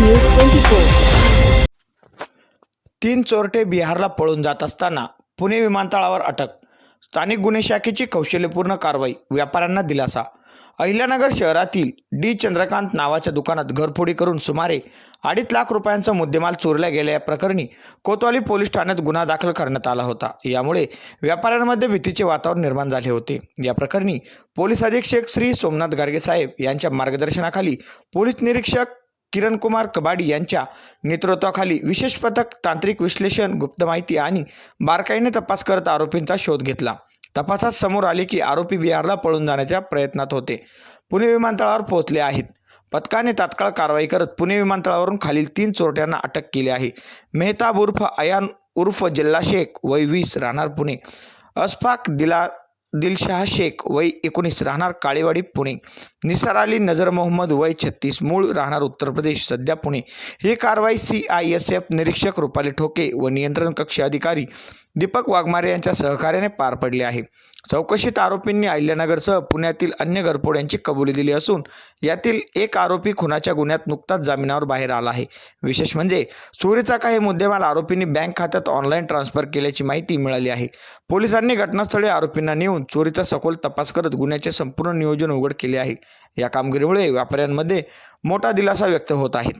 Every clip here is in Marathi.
न्यूज ट्वेंटी फोर तीन चोरटे बिहारला पळून जात असताना पुणे विमानतळावर अटक. स्थानिक गुन्हे शाखेची कौशल्यपूर्ण कारवाई व्यापाऱ्यांना दिलासा. अहिल्यानगर शहरातील डी चंद्रकांत नावाच्या दुकानात घरफोडी करून सुमारे अडीच लाख रुपयांचा मुद्देमाल चोरल्या गेल्या या प्रकरणी कोतवाली पोलीस ठाण्यात गुन्हा दाखल करण्यात आला होता. यामुळे व्यापाऱ्यांमध्ये भीतीचे वातावरण निर्माण झाले होते. या प्रकरणी पोलीस अधीक्षक श्री सोमनाथ गार्गे साहेब यांच्या मार्गदर्शनाखाली पोलीस निरीक्षक किरण कुमार कबाडी यांच्या नेतृत्वाखाली विशेष पथक तांत्रिक विश्लेषण गुप्त माहिती आणि बारकाईने तपास करत आरोपींचा शोध घेतला. तपासात समोर आले की आरोपी बिहारला पळून जाण्याच्या प्रयत्नात होते. पुणे विमानतळावर पोहोचले आहेत. पथकाने तात्काळ कारवाई करत पुणे विमानतळावरून खालील तीन चोरट्यांना अटक केली आहे. मेहताब उर्फ अयान उर्फ जल्ला शेख वय वीस राहणार पुणे. अस्फाक दिला दिलशाह शेख वय एकोणीस राहणार काळेवाडी पुणे. निसार अली नजर मोहम्मद वय छत्तीस मूळ राहणार उत्तर प्रदेश सध्या पुणे. ही कारवाई सी आय एस एफ निरीक्षक रुपाली ठोके व नियंत्रण कक्ष अधिकारी दीपक वाघमारे यांच्या सहकार्याने पार पडली आहे. चौकशीत आरोपींनी अहिल्यानगरसह पुण्यातील अन्य घरफोड्यांची कबुली दिली असून यातील एक आरोपी खुनाच्या गुन्ह्यात नुकताच जामिनावर बाहेर आला आहे. विशेष म्हणजे चोरीचा काही मुद्देमाल आरोपींनी बँक खात्यात ऑनलाईन ट्रान्सफर केल्याची माहिती मिळाली आहे. पोलिसांनी घटनास्थळी आरोपींना नेऊन चोरीचा सखोल तपास करत गुन्ह्याचे संपूर्ण नियोजन उघड केले आहे. या कामगिरीमुळे व्यापाऱ्यांमध्ये मोठा दिलासा व्यक्त होत आहे.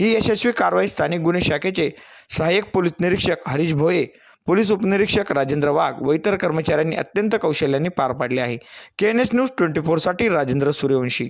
ही यशस्वी कारवाई स्थानिक गुन्हे शाखेचे सहाय्यक पोलीस निरीक्षक हरीश भोये पोलीस उपनिरीक्षक राजेंद्र वाघ व इतर कर्मचाऱ्यांनी अत्यंत कौशल्याने पार पाडले आहे. K N S news twenty फोरसाठी Rajendra Suryavanshi.